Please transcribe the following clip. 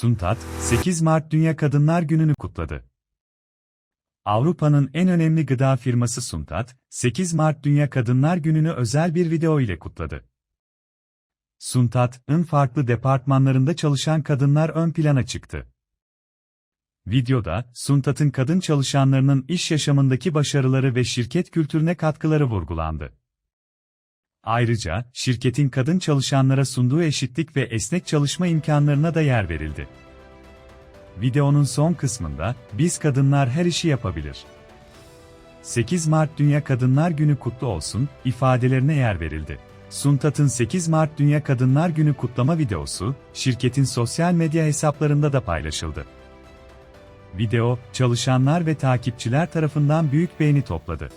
Suntat, 8 Mart Dünya Kadınlar Günü'nü kutladı. Avrupa'nın en önemli gıda firması Suntat, 8 Mart Dünya Kadınlar Günü'nü özel bir video ile kutladı. Suntat'ın farklı departmanlarında çalışan kadınlar ön plana çıktı. Videoda, Suntat'ın kadın çalışanlarının iş yaşamındaki başarıları ve şirket kültürüne katkıları vurgulandı. Ayrıca, şirketin kadın çalışanlara sunduğu eşitlik ve esnek çalışma imkanlarına da yer verildi. Videonun son kısmında, biz kadınlar her işi yapabilir. 8 Mart Dünya Kadınlar Günü kutlu olsun, ifadelerine yer verildi. Suntat'ın 8 Mart Dünya Kadınlar Günü kutlama videosu, şirketin sosyal medya hesaplarında da paylaşıldı. Video, çalışanlar ve takipçiler tarafından büyük beğeni topladı.